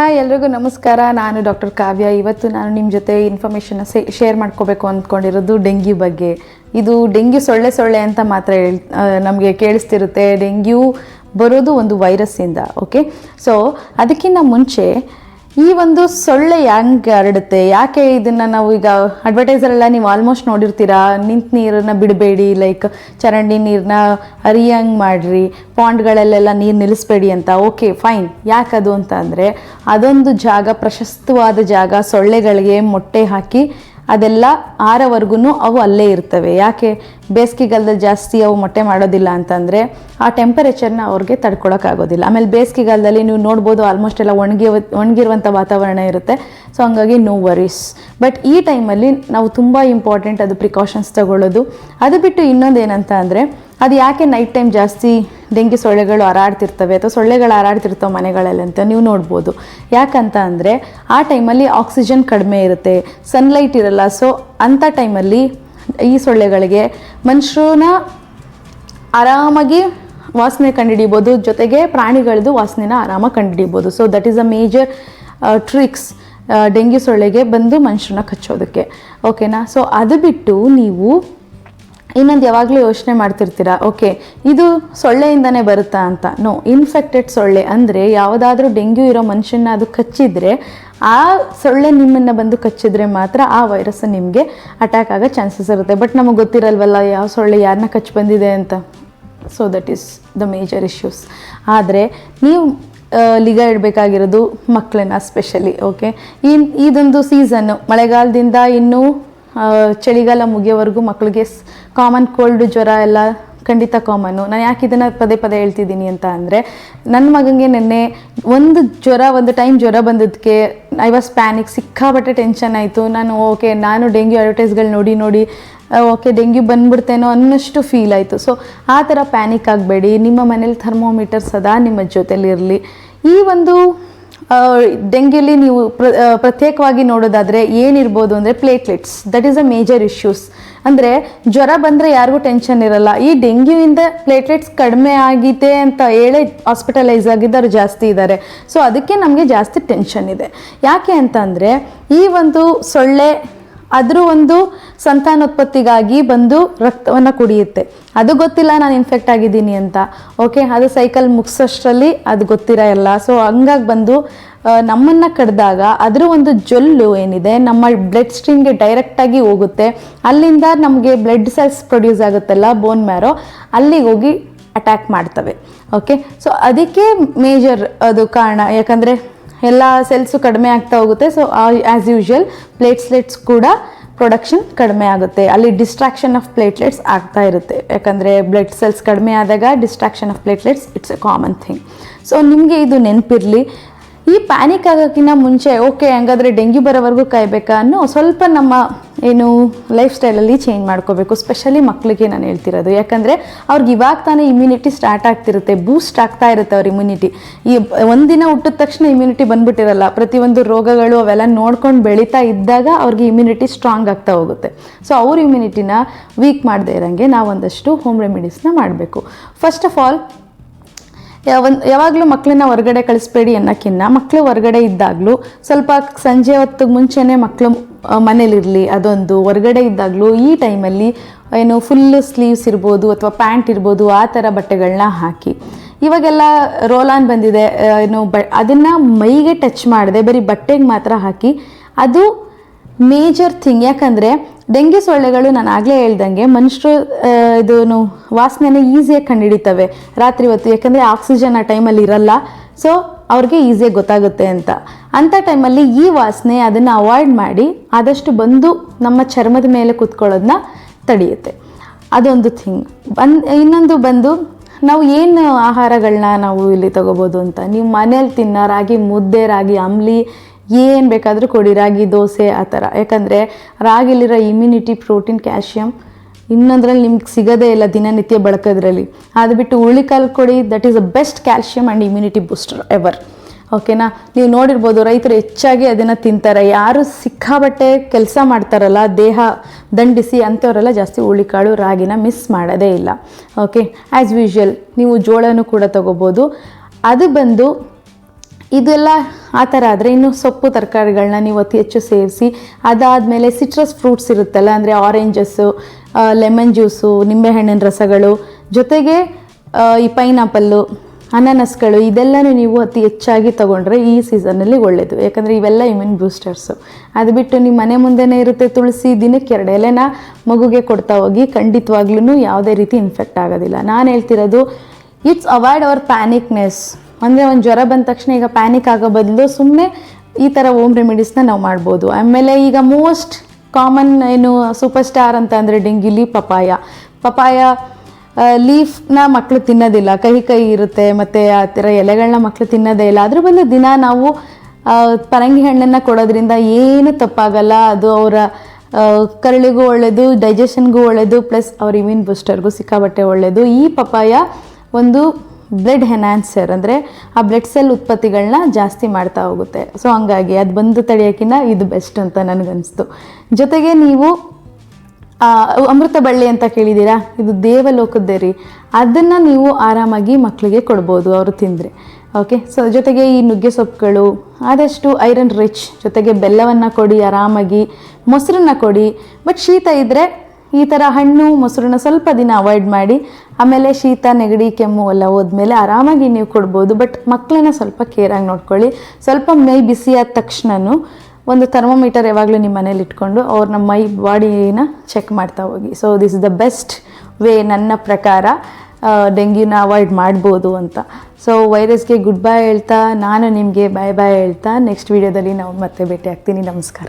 Hi, ಎಲ್ರಿಗೂ ನಮಸ್ಕಾರ. ನಾನು ಡಾಕ್ಟರ್ ಕಾವ್ಯ. ಇವತ್ತು ನಾನು ನಿಮ್ಮ ಜೊತೆ ಇನ್ಫಾರ್ಮೇಷನ್ನ ಶೇರ್ ಮಾಡ್ಕೋಬೇಕು ಅಂದ್ಕೊಂಡಿರೋದು ಡೆಂಗ್ಯೂ ಬಗ್ಗೆ. ಇದು ಡೆಂಗ್ಯೂ ಸೊಳ್ಳೆ ಸೊಳ್ಳೆ ಅಂತ ಮಾತ್ರ ಹೇಳ್ ನಮಗೆ ಕೇಳಿಸ್ತಿರುತ್ತೆ. ಡೆಂಗ್ಯೂ ಬರೋದು ಒಂದು ವೈರಸ್ಸಿಂದ ಓಕೆ ಸೊ ಅದಕ್ಕಿಂತ ಮುಂಚೆ ಈ ಒಂದು ಸೊಳ್ಳೆ ಹೆಂಗೆ ಹರಡುತ್ತೆ? ಯಾಕೆ ಇದನ್ನು ನಾವು ಈಗ ಅಡ್ವರ್ಟೈಸರೆಲ್ಲ ನೀವು ಆಲ್ಮೋಸ್ಟ್ ನೋಡಿರ್ತೀರಾ? ನಿಂತ ನೀರನ್ನು ಬಿಡಬೇಡಿ ಲೈಕ್ ಚರಂಡಿ ನೀರನ್ನ ಹರಿಯಂಗೆ ಮಾಡಿರಿ ಪಾಂಡ್ಗಳಲ್ಲೆಲ್ಲ ನೀರು ನಿಲ್ಲಿಸ್ಬೇಡಿ ಅಂತ. ಓಕೆ ಫೈನ್ ಯಾಕದು ಅಂತ ಅಂದರೆ ಅದೊಂದು ಜಾಗ, ಪ್ರಶಸ್ತವಾದ ಜಾಗ ಸೊಳ್ಳೆಗಳಿಗೆ ಮೊಟ್ಟೆ ಹಾಕಿ ಅದೆಲ್ಲ ಆರವರೆಗೂ ಅವು ಅಲ್ಲೇ ಇರ್ತವೆ. ಯಾಕೆ? ಬೇಸಿಗೆಗಾಲದಲ್ಲಿ ಜಾಸ್ತಿ ಅವು ಮೊಟ್ಟೆ ಮಾಡೋದಿಲ್ಲ ಅಂತಂದರೆ ಆ ಟೆಂಪರೇಚರ್ನ ಅವ್ರಿಗೆ ತಡ್ಕೊಳಕ್ಕಾಗೋದಿಲ್ಲ. ಆಮೇಲೆ ಬೇಸಿಗೆಗಾಲದಲ್ಲಿ ನೀವು ನೋಡ್ಬೋದು ಆಲ್ಮೋಸ್ಟ್ ಎಲ್ಲ ಒಣಗಿ ಒಣಗಿರುವಂಥ ವಾತಾವರಣ ಇರುತ್ತೆ. ಸೊ ಹಂಗಾಗಿ ನೋ ವರೀಸ್ ಬಟ್ ಈ ಟೈಮಲ್ಲಿ ನಾವು ತುಂಬ ಇಂಪಾರ್ಟೆಂಟ್ ಅದು ಪ್ರಿಕಾಷನ್ಸ್ ತಗೊಳ್ಳೋದು. ಅದು ಬಿಟ್ಟು ಇನ್ನೊಂದು ಏನಂತ ಅಂದರೆ ಅದು ಯಾಕೆ ನೈಟ್ ಟೈಮ್ ಜಾಸ್ತಿ ಡೆಂಗಿ ಸೊಳ್ಳೆಗಳು ಹಾರಾಡ್ತಿರ್ತವೆ ಅಥವಾ ಸೊಳ್ಳೆಗಳು ಹಾರಾಡ್ತಿರ್ತವೆ ಮನೆಗಳಲ್ಲಿ ಅಂತ ನೀವು ನೋಡ್ಬೋದು. ಯಾಕಂತ ಅಂದರೆ ಆ ಟೈಮಲ್ಲಿ ಆಕ್ಸಿಜನ್ ಕಡಿಮೆ ಇರುತ್ತೆ ಸನ್ಲೈಟ್ ಇರಲ್ಲ. ಸೊ ಅಂಥ ಟೈಮಲ್ಲಿ ಈ ಸೊಳ್ಳೆಗಳಿಗೆ ಮನುಷ್ಯನ ಆರಾಮಾಗಿ ವಾಸನೆ ಕಂಡುಹಿಡಿಬೋದು, ಜೊತೆಗೆ ಪ್ರಾಣಿಗಳದ್ದು ವಾಸನೆನ ಆರಾಮಾಗಿ ಕಂಡುಹಿಡಿಬೋದು. So that is a major tricks dengue ಸೊಳ್ಳೆಗೆ ಬಂದು ಮನುಷ್ಯನ ಕಚ್ಚೋದಕ್ಕೆ. ಓಕೆನಾ ಸೊ ಅದು ಬಿಟ್ಟು ನೀವು ಇನ್ನೊಂದು ಯಾವಾಗಲೂ ಯೋಚನೆ ಮಾಡ್ತಿರ್ತೀರಾ, ಓಕೆ, ಇದು ಸೊಳ್ಳೆಯಿಂದನೇ ಬರುತ್ತಾ ಅಂತ? ನೋ ಇನ್ಫೆಕ್ಟೆಡ್ ಸೊಳ್ಳೆ ಅಂದರೆ ಯಾವುದಾದ್ರೂ ಡೆಂಗ್ಯೂ ಇರೋ ಮನುಷ್ಯನ ಅದು ಕಚ್ಚಿದ್ರೆ, ಆ ಸೊಳ್ಳೆ ನಿಮ್ಮನ್ನು ಬಂದು ಕಚ್ಚಿದ್ರೆ ಮಾತ್ರ ಆ ವೈರಸ್ ನಿಮಗೆ ಅಟ್ಯಾಕ್ ಆಗೋ ಚಾನ್ಸಸ್ ಇರುತ್ತೆ. ಬಟ್ ನಮಗೆ ಗೊತ್ತಿರಲ್ವಲ್ಲ, ಯಾವ ಸೊಳ್ಳೆ ಯಾರನ್ನ ಕಚ್ಚಿ ಬಂದಿದೆ ಅಂತ? So that is the major issues ಆದರೆ, ನೀವು ಲಿಗ ಇಡಬೇಕಾಗಿರೋದು ಮಕ್ಕಳನ್ನ ಸ್ಪೆಷಲಿ ಓಕೆ ಈ, ಇದೊಂದು ಸೀಸನ್ನು ಮಳೆಗಾಲದಿಂದ ಇನ್ನೂ ಚಳಿಗಾಲ ಮುಗಿಯೋವರೆಗೂ ಮಕ್ಕಳಿಗೆ ಕಾಮನ್ ಕೋಲ್ಡ್ ಜ್ವರ ಎಲ್ಲ ಖಂಡಿತ ಕಾಮನ್ನು ನಾನು ಯಾಕೆ ಇದನ್ನು ಪದೇ ಪದೇ ಹೇಳ್ತಿದ್ದೀನಿ ಅಂತ ಅಂದರೆ ನನ್ನ ಮಗನಿಗೆ ನೆನ್ನೆ ಒಂದು ಜ್ವರ, ಒಂದು ಟೈಮ್ ಜ್ವರ ಬಂದದಕ್ಕೆ ಐ ವಾಸ್ ಪ್ಯಾನಿಕ್ ಸಿಕ್ಕಾಪಟ್ಟೆ ಟೆನ್ಷನ್ ಆಯಿತು. ನಾನು ಓಕೆ ನಾನು ಡೆಂಗ್ಯೂ ಅಡ್ವರ್ಟೈಸ್ಗಳು ನೋಡಿ ನೋಡಿ ಓಕೆ ಡೆಂಗ್ಯೂ ಬಂದ್ಬಿಡ್ತೇನೋ ಅನ್ನಷ್ಟು ಫೀಲ್ ಆಯಿತು. ಸೊ ಆ ಥರ ಪ್ಯಾನಿಕ್ ಆಗಬೇಡಿ. ನಿಮ್ಮ ಮನೇಲಿ ಥರ್ಮೋಮೀಟರ್ ಸದಾ ನಿಮ್ಮ ಜೊತೆಲಿರಲಿ. ಈ ಒಂದು ಡೆಂಗ್ಯೂಲಿ ನೀವು ಪ್ರ ಪ್ರತ್ಯೇಕವಾಗಿ ನೋಡೋದಾದರೆ ಏನಿರ್ಬೋದು ಅಂದರೆ platelets that is a major issues ಅಂದರೆ ಜ್ವರ ಬಂದರೆ ಯಾರಿಗೂ ಟೆನ್ಷನ್ ಇರಲ್ಲ. ಈ ಡೆಂಗ್ಯೂಯಿಂದ ಪ್ಲೇಟ್ಲೆಟ್ಸ್ ಕಡಿಮೆ ಆಗಿದೆ ಅಂತ ಹೇಳಿ ಹಾಸ್ಪಿಟಲೈಸ್ ಆಗಿದ್ದವರು ಜಾಸ್ತಿ ಇದ್ದಾರೆ ಸೊ ಅದಕ್ಕೆ ನಮಗೆ ಜಾಸ್ತಿ ಟೆನ್ಷನ್ ಇದೆ. ಯಾಕೆ ಅಂತ ಅಂದರೆ ಈ ಒಂದು ಸೊಳ್ಳೆ ಅದ್ರ ಒಂದು ಸಂತಾನೋತ್ಪತ್ತಿಗಾಗಿ ಬಂದು ರಕ್ತವನ್ನು ಕುಡಿಯುತ್ತೆ. ಅದು ಗೊತ್ತಿಲ್ಲ ನಾನು ಇನ್ಫೆಕ್ಟ್ ಆಗಿದ್ದೀನಿ ಅಂತ. ಓಕೆ ಅದು ಸೈಕಲ್ ಮುಗಿಸೋಷ್ಟರಲ್ಲಿ ಅದು ಗೊತ್ತಿರಲ್ಲ ಸೊ ಹಂಗಾಗಿ ಬಂದು ನಮ್ಮನ್ನು ನಮ್ಮನ್ನ ಕಡ್ದಾಗ ಅದ್ರ ಒಂದು ಜೊಲ್ಲು ಏನಿದೆ, ನಮ್ಮ ಬ್ಲಡ್ ಸ್ಟ್ರೀಮ್ಗೆ ಡೈರೆಕ್ಟಾಗಿ ಹೋಗುತ್ತೆ. ಅಲ್ಲಿಂದ ನಮಗೆ ಬ್ಲಡ್ ಸೆಲ್ಸ್ ಪ್ರೊಡ್ಯೂಸ್ ಆಗುತ್ತಲ್ಲ ಬೋನ್ ಮ್ಯಾರೋ ಅಲ್ಲಿಗೆ ಹೋಗಿ ಅಟ್ಯಾಕ್ ಮಾಡ್ತವೆ. ಓಕೆ ಸೊ ಅದಕ್ಕೆ ಮೇಜರ್ ಅದು ಕಾರಣ. ಯಾಕಂದರೆ ಎಲ್ಲ ಸೆಲ್ಸು ಕಡಿಮೆ ಆಗ್ತಾ ಹೋಗುತ್ತೆ. ಸೊ ಆ್ಯಸ್ ಯೂಶುವಲ್ ಪ್ಲೇಟ್ಸ್ಲೆಟ್ಸ್ ಕೂಡ ಪ್ರೊಡಕ್ಷನ್ ಕಡಿಮೆ ಆಗುತ್ತೆ. ಅಲ್ಲಿ ಡಿಸ್ಟ್ರಾಕ್ಷನ್ ಆಫ್ ಪ್ಲೇಟ್ಲೆಟ್ಸ್ ಆಗ್ತಾ ಇರುತ್ತೆ. ಯಾಕಂದರೆ ಬ್ಲಡ್ ಸೆಲ್ಸ್ ಕಡಿಮೆ ಆದಾಗ destruction of platelets it's a common thing so ನಿಮಗೆ ಇದು ನೆನಪಿರಲಿ. ಈ ಪ್ಯಾನಿಕ್ ಆಗೋಕ್ಕಿಂತ ಮುಂಚೆ ಓಕೆ ಹಂಗಾದ್ರೆ ಡೆಂಗ್ಯೂ ಬರೋವರೆಗೂ ಕಾಯ್ಬೇಕಾ ಅನ್ನೋ ಸ್ವಲ್ಪ ನಮ್ಮ ಏನು ಲೈಫ್ ಸ್ಟೈಲಲ್ಲಿ ಚೇಂಜ್ ಮಾಡ್ಕೋಬೇಕು ಸ್ಪೆಷಲಿ ಮಕ್ಕಳಿಗೆ ನಾನು ಹೇಳ್ತಿರೋದು. ಯಾಕಂದರೆ ಅವ್ರಿಗೆ ಇವಾಗ ತಾನೇ ಇಮ್ಯುನಿಟಿ ಸ್ಟಾರ್ಟ್ ಆಗ್ತಿರುತ್ತೆ ಬೂಸ್ಟ್ ಆಗ್ತಾ ಇರುತ್ತೆ ಅವ್ರ ಇಮ್ಯುನಿಟಿ ಈ ಒಂದಿನ ಹುಟ್ಟಿದ ತಕ್ಷಣ ಇಮ್ಯುನಿಟಿ ಬಂದ್ಬಿಟ್ಟಿರಲ್ಲ, ಪ್ರತಿಯೊಂದು ರೋಗಗಳು ಅವೆಲ್ಲ ನೋಡ್ಕೊಂಡು ಬೆಳೀತಾ ಇದ್ದಾಗ ಅವ್ರಿಗೆ ಇಮ್ಯುನಿಟಿ ಸ್ಟ್ರಾಂಗ್ ಆಗ್ತಾ ಹೋಗುತ್ತೆ. ಸೊ ಅವ್ರ ಇಮ್ಯುನಿಟಿನ ವೀಕ್ ಮಾಡದೇ ಇರೋಂಗೆ ನಾವು ಒಂದಷ್ಟು ಹೋಮ್ ರೆಮಿಡೀಸ್ನ ಮಾಡಬೇಕು. ಫಸ್ಟ್ ಆಫ್ ಆಲ್ ಒಂದು ಯಾವಾಗಲೂ ಮಕ್ಕಳನ್ನ ಹೊರಗಡೆ ಕಳಿಸ್ಬೇಡಿ ಅನ್ನೋಕ್ಕಿಂತ ಮಕ್ಕಳು ಹೊರಗಡೆ ಇದ್ದಾಗಲೂ ಸ್ವಲ್ಪ ಸಂಜೆ ಹೊತ್ತಿಗೆ ಮುಂಚೆನೇ ಮಕ್ಕಳು ಮನೇಲಿರಲಿ. ಅದೊಂದು ಹೊರಗಡೆ ಇದ್ದಾಗಲೂ ಈ ಟೈಮಲ್ಲಿ ಏನು ಫುಲ್ ಸ್ಲೀವ್ಸ್ ಇರ್ಬೋದು ಅಥವಾ ಪ್ಯಾಂಟ್ ಇರ್ಬೋದು ಆ ಥರ ಬಟ್ಟೆಗಳನ್ನ ಹಾಕಿ. ಇವಾಗೆಲ್ಲ ರೋಲಾನ್ ಬಂದಿದೆ. ಏನು ಬ ಅದನ್ನು ಮೈಗೆ ಟಚ್ ಮಾಡಿದೆ ಬರೀ ಬಟ್ಟೆಗೆ ಮಾತ್ರ ಹಾಕಿ. ಅದು ಮೇಜರ್ ಥಿಂಗ್ ಯಾಕಂದರೆ ಡೆಂಗ್ಯೂ ಸೊಳ್ಳೆಗಳು ನಾನು ಆಗಲೇ ಹೇಳ್ದಂಗೆ ಮನುಷ್ಯರು ಇದನ್ನು ವಾಸನೆನ ಈಸಿಯಾಗಿ ಕಂಡುಹಿಡಿತವೆ ರಾತ್ರಿ ಹೊತ್ತು, ಯಾಕಂದರೆ ಆಕ್ಸಿಜನ್ ಆ ಟೈಮಲ್ಲಿ ಇರಲ್ಲ. ಸೊ ಅವ್ರಿಗೆ ಈಸಿಯಾಗಿ ಗೊತ್ತಾಗುತ್ತೆ ಅಂತ. ಅಂಥ ಟೈಮಲ್ಲಿ ಈ ವಾಸನೆ ಅದನ್ನು ಅವಾಯ್ಡ್ ಮಾಡಿ ಆದಷ್ಟು ಬಂದು ನಮ್ಮ ಚರ್ಮದ ಮೇಲೆ ಕೂತ್ಕೊಳ್ಳೋದನ್ನ ತಡೆಯುತ್ತೆ. ಅದೊಂದು ಥಿಂಗ್ ಬಂದ್, ಇನ್ನೊಂದು ಬಂದು ನಾವು ಏನು ಆಹಾರಗಳನ್ನ ನಾವು ಇಲ್ಲಿ ತಗೋಬೋದು ಅಂತ? ನೀವು ಮನೇಲಿ ತಿನ್ನೋ ರಾಗಿ, ಮುದ್ದೆ, ರಾಗಿ, ಅಂಬ್ಲಿ ಏನು ಬೇಕಾದರೂ ಕೊಡಿ, ರಾಗಿ, ದೋಸೆ ಆ ಥರ. ಯಾಕಂದರೆ ರಾಗಿಲಿರೋ ಇಮ್ಯುನಿಟಿ ಪ್ರೋಟೀನ್ ಕ್ಯಾಲ್ಶಿಯಮ್ ಇನ್ನೊಂದ್ರಲ್ಲಿ ನಿಮ್ಗೆ ಸಿಗೋದೇ ಇಲ್ಲ ದಿನನಿತ್ಯ ಬಳಕೋದ್ರಲ್ಲಿ. ಅದು ಬಿಟ್ಟು ಹುಳಿಕಾಲು ಕೊಡಿ that is a best calcium and immunity booster ever ಓಕೆನಾ ನೀವು ನೋಡಿರ್ಬೋದು ರೈತರು ಹೆಚ್ಚಾಗಿ ಅದನ್ನು ತಿಂತಾರೆ. ಯಾರು ಸಿಕ್ಕಾಬಟ್ಟೆ ಕೆಲಸ ಮಾಡ್ತಾರಲ್ಲ, ದೇಹ ದಂಡಿಸಿ ಅಂಥವರೆಲ್ಲ ಜಾಸ್ತಿ ಹುಳಿಕಾಳು ರಾಗಿನ ಮಿಸ್ ಮಾಡೋದೇ ಇಲ್ಲ. ಓಕೆ ಆ್ಯಸ್ ಯೂಶ್ವಲ್ ನೀವು ಜೋಳನೂ ಕೂಡ ತಗೋಬೋದು. ಅದು ಬಂದು ಇದೆಲ್ಲ ಆ ಥರ ಆದರೆ ಇನ್ನು ಸೊಪ್ಪು ತರಕಾರಿಗಳನ್ನ ನೀವು ಅತಿ ಹೆಚ್ಚು ಸೇರಿಸಿ, ಅದಾದಮೇಲೆ ಸಿಟ್ರಸ್ ಫ್ರೂಟ್ಸ್ ಇರುತ್ತಲ್ಲ, ಅಂದರೆ ಆರೆಂಜಸ್ಸು ಲೆಮನ್ ಜ್ಯೂಸು ನಿಂಬೆಹಣ್ಣಿನ ರಸಗಳು, ಜೊತೆಗೆ ಈ ಪೈನಾಪಲ್ಲು ಅನಾನಸ್ಗಳು, ಇದೆಲ್ಲನೂ ನೀವು ಅತಿ ಹೆಚ್ಚಾಗಿ ತೊಗೊಂಡ್ರೆ ಈ ಸೀಸನಲ್ಲಿ ಒಳ್ಳೆಯದು ಯಾಕಂದರೆ ಇವೆಲ್ಲ ಇಮ್ಯೂನ್ ಬೂಸ್ಟರ್ಸು ಅದು ಬಿಟ್ಟು ನಿಮ್ಮ ಮನೆ ಮುಂದೆನೇ ಇರುತ್ತೆ ತುಳಸಿ, ದಿನಕ್ಕೆ ಎರಡು ಎಲೆನ ಮಗುಗೆ ಕೊಡ್ತಾ ಹೋಗಿ ಖಂಡಿತವಾಗ್ಲೂ ಯಾವುದೇ ರೀತಿ ಇನ್ಫೆಕ್ಟ್ ಆಗೋದಿಲ್ಲ. ನಾನು ಹೇಳ್ತಿರೋದು ಇಟ್ಸ್ ಅವಾಯ್ಡ್ ಅವರ್ ಪ್ಯಾನಿಕ್ನೆಸ್ ಅಂದರೆ ಒಂದು ಜ್ವರ ಬಂದ ತಕ್ಷಣ ಈಗ ಪ್ಯಾನಿಕ್ ಆಗೋ ಬದಲು ಸುಮ್ಮನೆ ಈ ಥರ ಓಮ್ ರೆಮಿಡೀಸ್ನ ನಾವು ಮಾಡ್ಬೋದು. ಆಮೇಲೆ ಈಗ ಮೋಸ್ಟ್ ಕಾಮನ್ ಏನು ಸೂಪರ್ ಸ್ಟಾರ್ ಅಂತ ಅಂದರೆ ಡೆಂಗ್ಯುಲಿ ಪಪಾಯ ಪಪಾಯ ಲೀಫ್ನ ಮಕ್ಕಳು ತಿನ್ನೋದಿಲ್ಲ. ಕಹಿ ಕಹಿ ಇರುತ್ತೆ, ಮತ್ತು ಆ ಥರ ಎಲೆಗಳನ್ನ ಮಕ್ಕಳು ತಿನ್ನೋದೇ ಇಲ್ಲ. ಅದ್ರ ಬದಲು ದಿನ ನಾವು ಪರಂಗಿ ಹಣ್ಣನ್ನು ಕೊಡೋದ್ರಿಂದ ಏನು ತಪ್ಪಾಗಲ್ಲ. ಅದು ಅವರ ಕರಳಿಗೂ ಒಳ್ಳೆಯದು ಡೈಜೆಷನ್ಗೂ ಒಳ್ಳೆಯದು ಪ್ಲಸ್ ಅವ್ರ ಇಮ್ಯೂನ್ ಬೂಸ್ಟರ್ಗೂ ಸಿಕ್ಕಾಬಟ್ಟೆ ಒಳ್ಳೆಯದು ಈ ಪಪಾಯ ಒಂದು ಬ್ಲಡ್ ಹೆನಾನ್ಸರ್ ಅಂದರೆ ಆ ಬ್ಲಡ್ ಸೆಲ್ ಉತ್ಪತ್ತಿಗಳನ್ನ ಜಾಸ್ತಿ ಮಾಡ್ತಾ ಹೋಗುತ್ತೆ. ಸೊ ಹಂಗಾಗಿ ಅದು ಬಂದು ತಡೆಯೋಕ್ಕಿಂತ ಇದು ಬೆಸ್ಟ್ ಅಂತ ನನಗನ್ನಿಸ್ತು ಜೊತೆಗೆ ನೀವು ಅಮೃತ ಬಳ್ಳಿ ಅಂತ ಕೇಳಿದ್ದೀರಾ ಇದು ದೇವಲೋಕದ್ದೇ ರೀ ಅದನ್ನು ನೀವು ಆರಾಮಾಗಿ ಮಕ್ಕಳಿಗೆ ಕೊಡ್ಬೋದು, ಅವರು ತಿಂದರೆ. ಓಕೆ ಸೊ ಜೊತೆಗೆ ಈ ನುಗ್ಗೆ ಸೊಪ್ಪುಗಳು, ಆದಷ್ಟು ಐರನ್ ರಿಚ್ ಜೊತೆಗೆ ಬೆಲ್ಲವನ್ನು ಕೊಡಿ, ಆರಾಮಾಗಿ ಮೊಸರನ್ನ ಕೊಡಿ. ಬಟ್ ಶೀತ ಇದ್ದರೆ ಈ ಥರ ಹಣ್ಣು, ಮೊಸರನ್ನ ಸ್ವಲ್ಪ ದಿನ ಅವಾಯ್ಡ್ ಮಾಡಿ, ಆಮೇಲೆ ಶೀತ, ನೆಗಡಿ, ಕೆಮ್ಮು ಎಲ್ಲ ಹೋದ್ಮೇಲೆ ಆರಾಮಾಗಿ ನೀವು ಕೊಡ್ಬೋದು. ಬಟ್ ಮಕ್ಕಳನ್ನ ಸ್ವಲ್ಪ ಕೇರಾಗಿ ನೋಡ್ಕೊಳ್ಳಿ. ಸ್ವಲ್ಪ ಮೈ ಬಿಸಿ ಆದ ತಕ್ಷಣನೂ ಒಂದು ಥರ್ಮೋಮೀಟರ್ ಯಾವಾಗಲೂ ನಿಮ್ಮ ಮನೇಲಿ ಇಟ್ಕೊಂಡು ಅವ್ರ ನಮ್ಮ ಮೈ ಬಾಡಿನ ಚೆಕ್ ಮಾಡ್ತಾ ಹೋಗಿ. So this is the best way ನನ್ನ ಪ್ರಕಾರ ಡೆಂಗ್ಯೂನ ಅವಾಯ್ಡ್ ಮಾಡ್ಬೋದು ಅಂತ. ಸೊ ವೈರಸ್ಗೆ ಗುಡ್ ಬೈ ಹೇಳ್ತಾ, ನಾನು ನಿಮಗೆ ಬಾಯ್ ಬಾಯ್ ಹೇಳ್ತಾ ನೆಕ್ಸ್ಟ್ ವೀಡಿಯೋದಲ್ಲಿ ನಾವು ಮತ್ತೆ ಭೇಟಿ ಆಗ್ತೀನಿ ನಮಸ್ಕಾರ.